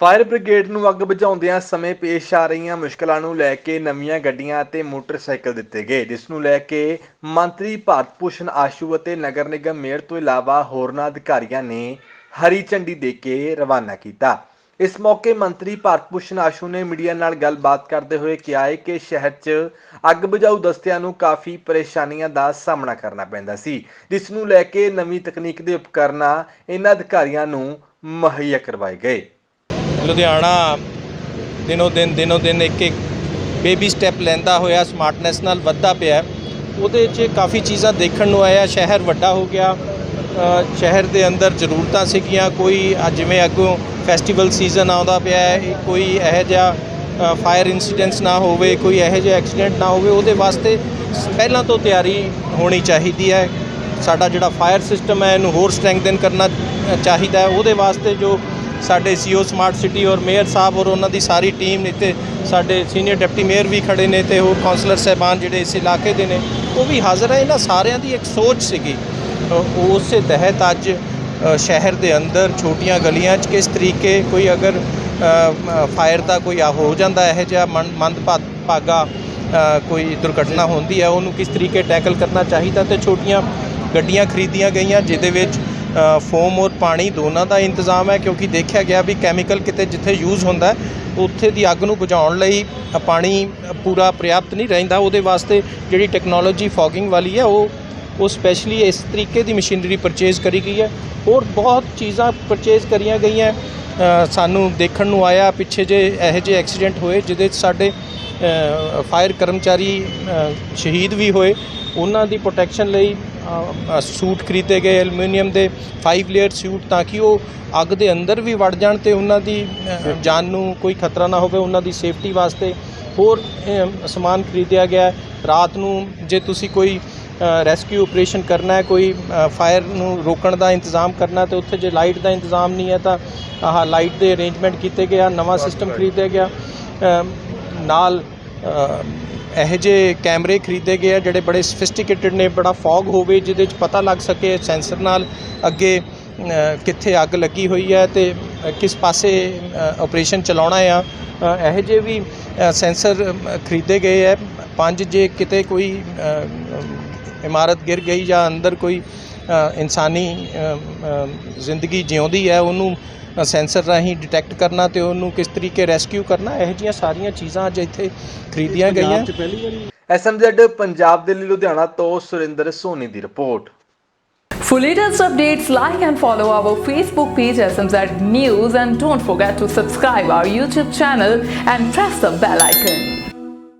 Fire brigade ਨੂੰ ਅੱਗ ਬੁਝਾਉਂਦਿਆਂ ਸਮੇਂ ਪੇਸ਼ ਆ ਰਹੀਆਂ ਮੁਸ਼ਕਲਾਂ ਨੂੰ ਲੈ ਕੇ ਨਵੀਆਂ ਗੱਡੀਆਂ ਅਤੇ ਮੋਟਰਸਾਈਕਲ ਦਿੱਤੇ ਗਏ, ਜਿਸ ਨੂੰ ਲੈ ਕੇ ਮੰਤਰੀ ਭਾਰਤ ਭੂਸ਼ਣ ਆਸ਼ੂ ਅਤੇ ਨਗਰ ਨਿਗਮ ਮੇਅਰ ਤੋਂ ਇਲਾਵਾ ਹੋਰਨਾਂ ਅਧਿਕਾਰੀਆਂ ਨੇ ਹਰੀ ਝੰਡੀ ਦੇ ਕੇ ਰਵਾਨਾ ਕੀਤਾ। ਇਸ ਮੌਕੇ ਮੰਤਰੀ ਭਾਰਤ ਭੂਸ਼ਣ ਆਸ਼ੂ ਨੇ ਮੀਡੀਆ ਨਾਲ ਗੱਲਬਾਤ ਕਰਦੇ ਹੋਏ ਕਿਹਾ ਹੈ ਕਿ ਸ਼ਹਿਰ 'ਚ ਅੱਗ ਬੁਝਾਊ ਦਸਤਿਆਂ ਨੂੰ ਕਾਫੀ ਪਰੇਸ਼ਾਨੀਆਂ ਦਾ ਸਾਹਮਣਾ ਕਰਨਾ ਪੈਂਦਾ ਸੀ, ਜਿਸ ਨੂੰ ਲੈ ਕੇ ਨਵੀਂ ਤਕਨੀਕ ਦੇ ਉਪਕਰਨਾਂ ਇਹਨਾਂ ਅਧਿਕਾਰੀਆਂ ਨੂੰ ਮੁਹੱਈਆ ਕਰਵਾਏ ਗਏ। ਲੁਧਿਆਣਾ ਦਿਨੋ ਦਿਨ ਦਿਨੋ ਦਿਨ ਇੱਕ ਇੱਕ ਬੇਬੀ ਸਟੈਪ ਲੈਂਦਾ ਹੋਇਆ ਸਮਾਰਟਨੈਸ ਨਾਲ ਵੱਧਦਾ ਪਿਆ ਉਹਦੇ 'ਚ ਕਾਫੀ ਚੀਜ਼ਾਂ ਦੇਖਣ ਨੂੰ ਆਇਆ, ਸ਼ਹਿਰ ਵੱਡਾ ਹੋ ਗਿਆ ਸ਼ਹਿਰ ਦੇ ਅੰਦਰ ਜ਼ਰੂਰਤਾਂ ਸੀਗੀਆਂ, ਕੋਈ ਜਿਵੇਂ ਅੱਗੋਂ ਫੈਸਟੀਵਲ ਸੀਜ਼ਨ ਆਉਂਦਾ ਪਿਆ ਹੈ ਕੋਈ ਇਹੋ ਜਿਹਾ ਫਾਇਰ ਇਨਸੀਡੈਂਟਸ ਨਾ ਹੋਵੇ, ਕੋਈ ਇਹੋ ਜਿਹਾ ਐਕਸੀਡੈਂਟ ਨਾ ਹੋਵੇ, ਉਹਦੇ ਵਾਸਤੇ ਸ- ਪਹਿਲਾਂ ਤੋਂ ਤਿਆਰੀ ਹੋਣੀ ਚਾਹੀਦੀ ਹੈ। ਸਾਡਾ ਜਿਹੜਾ ਫਾਇਰ ਸਿਸਟਮ ਹੈ, ਇਹਨੂੰ ਹੋਰ ਸਟਰੈਂਥਨ ਕਰਨਾ ਚਾਹੀਦਾ ਹੈ। ਉਹਦੇ ਵਾਸਤੇ ਜੋ ਸਾਡੇ ਸੀਓ ਸਮਾਰਟ ਸਿਟੀ ਔਰ ਮੇਅਰ ਸਾਹਿਬ ਔਰ ਉਹਨਾਂ ਦੀ ਸਾਰੀ ਟੀਮ ਇੱਥੇ ਸਾਡੇ ਸੀਨੀਅਰ ਡਿਪਟੀ ਮੇਅਰ ਵੀ ਖੜੇ ਨੇ ਤੇ ਹੋਰ ਕਾਉਂਸਲਰ ਸਹਿਬਾਨ ਜਿਹੜੇ ਇਸ ਇਲਾਕੇ ਦੇ ਨੇ, ਉਹ ਵੀ ਹਾਜ਼ਰ ਹੈ ਇਹਨਾਂ ਸਾਰਿਆਂ ਦੀ ਇੱਕ ਸੋਚ ਸੀਗੀ ਉਸੇ ਤਹਿਤ ਅੱਜ ਸ਼ਹਿਰ ਦੇ ਅੰਦਰ ਛੋਟੀਆਂ ਗਲੀਆਂ 'ਚ ਕਿਸ ਤਰੀਕੇ ਕੋਈ ਅਗਰ ਫਾਇਰ ਦਾ ਕੋਈ ਆ ਹੋ ਜਾਂਦਾ, ਇਹੋ ਜਿਹਾ ਮਨ- ਮੰਦ ਭਾਗਾ ਕੋਈ ਦੁਰਘਟਨਾ ਹੁੰਦੀ ਹੈ, ਉਹਨੂੰ ਕਿਸ ਤਰੀਕੇ ਟੈਕਲ ਕਰਨਾ ਚਾਹੀਦਾ ਤੇ ਛੋਟੀਆਂ ਗੱਡੀਆਂ ਖਰੀਦੀਆਂ ਗਈਆਂ, ਜਿਹਦੇ ਵਿੱਚ ਫੋਮ ਔਰ ਪਾਣੀ ਦੋਨਾਂ ਦਾ ਇੰਤਜ਼ਾਮ ਹੈ ਕਿਉਂਕਿ ਦੇਖਿਆ ਗਿਆ ਵੀ ਕੈਮੀਕਲ ਕਿਤੇ ਜਿੱਥੇ ਯੂਜ਼ ਹੁੰਦਾ ਹੈ, ਉੱਥੇ ਦੀ ਅੱਗ ਨੂੰ ਬੁਝਾਉਣ ਲਈ ਪਾਣੀ ਪੂਰਾ ਪ੍ਰਿਆਪਤ ਨਹੀਂ ਰਹਿੰਦਾ। ਉਹਦੇ ਵਾਸਤੇ ਜਿਹੜੀ ਟੈਕਨੋਲੋਜੀ ਫੌਗਿੰਗ ਵਾਲੀ ਹੈ ਉਹ ਉਹ ਸਪੈਸ਼ਲੀ ਇਸ ਤਰੀਕੇ ਦੀ ਮਸ਼ੀਨਰੀ ਪਰਚੇਜ਼ ਕਰੀ ਗਈ ਹੈ ਔਰ ਬਹੁਤ ਚੀਜ਼ਾਂ ਪਰਚੇਜ਼ ਕਰੀਆਂ ਗਈਆਂ। ਸਾਨੂੰ ਦੇਖਣ ਨੂੰ ਆਇਆ ਪਿੱਛੇ ਜੇ ਇਹੋ ਜਿਹੇ ਐਕਸੀਡੈਂਟ ਹੋਏ ਜਿਹਦੇ 'ਚ ਸਾਡੇ ਫਾਇਰ ਕਰਮਚਾਰੀ ਸ਼ਹੀਦ ਵੀ ਹੋਏ। ਉਹਨਾਂ ਦੀ ਪ੍ਰੋਟੈਕਸ਼ਨ ਲਈ ਸੂਟ ਖਰੀਦੇ ਗਏ ਐਲੂਮੀਨੀਅਮ ਦੇ 5 ਲੇਅਰ ਸੂਟ ਤਾਂ ਕਿ ਉਹ ਅੱਗ ਦੇ ਅੰਦਰ ਵੀ ਵੜ ਜਾਣ ਤੇ ਉਹਨਾਂ ਦੀ ਜਾਨ ਨੂੰ ਕੋਈ ਖਤਰਾ ਨਾ ਹੋਵੇ ਉਹਨਾਂ ਦੀ ਸੇਫਟੀ ਵਾਸਤੇ ਹੋਰ ਸਮਾਨ ਖਰੀਦਿਆ ਗਿਆ। ਰਾਤ ਨੂੰ ਜੇ ਤੁਸੀਂ ਕੋਈ ਰੈਸਕਿਊ ਆਪਰੇਸ਼ਨ ਕਰਨਾ ਹੈ ਕੋਈ ਫਾਇਰ ਨੂੰ ਰੋਕਣ ਦਾ ਇੰਤਜ਼ਾਮ ਕਰਨਾ ਤੇ ਉੱਥੇ ਜੇ ਲਾਈਟ ਦਾ ਇੰਤਜ਼ਾਮ ਨਹੀਂ ਹੈ ਤਾਂ ਆਹ ਲਾਈਟ ਦੇ ਅਰੇਂਜਮੈਂਟ ਕੀਤੇ ਗਿਆ ਨਵਾਂ ਸਿਸਟਮ ਖਰੀਦਿਆ ਗਿਆ। ਨਾਲ ਇਹੋ ਜਿਹੇ ਕੈਮਰੇ ਖਰੀਦੇ ਗਏ ਆ, ਜਿਹੜੇ ਬੜੇ ਸਫਿਸਟੀਕੇਟਡ ਨੇ, ਬੜਾ ਫੌਗ ਹੋਵੇ, ਜਿਹਦੇ 'ਚ ਪਤਾ ਲੱਗ ਸਕੇ ਸੈਂਸਰ ਨਾਲ ਅੱਗੇ ਕਿੱਥੇ ਅੱਗ ਲੱਗੀ ਹੋਈ ਹੈ ਤੇ ਕਿਸ ਪਾਸੇ ਆਪਰੇਸ਼ਨ ਚਲਾਉਣਾ ਆ। ਇਹੋ ਜਿਹੇ ਵੀ ਸੈਂਸਰ ਖਰੀਦੇ ਗਏ ਹੈ, ਪੰਜ ਜੇ ਕਿਤੇ ਕੋਈ ਇਮਾਰਤ ਗਿਰ ਗਈ ਜਾਂ ਅੰਦਰ ਕੋਈ ਇਨਸਾਨੀ ਜ਼ਿੰਦਗੀ ਜਿਉਂਦੀ ਹੈ, ਉਹਨੂੰ ਸੈਂਸਰ ਰਾਹੀਂ ਡਿਟੈਕਟ ਕਰਨਾ ਤੇ ਉਹਨੂੰ ਕਿਸ ਤਰੀਕੇ ਰੈਸਕਿਊ ਕਰਨਾ ਇਹੋ ਜਿਹੀਆਂ ਸਾਰੀਆਂ ਚੀਜ਼ਾਂ ਅੱਜ ਇੱਥੇ ਖਰੀਦੀਆਂ ਗਈਆਂ ਐਸਐਮਜ਼ੈਡ ਪੰਜਾਬ ਦੇ ਲਈ ਲੁਧਿਆਣਾ ਤੋਂ ਸੁਰਿੰਦਰ ਸੋਨੀ ਦੀ report For latest updates, like and follow our Facebook page SMZ News and don't forget to subscribe our YouTube channel and press the bell icon.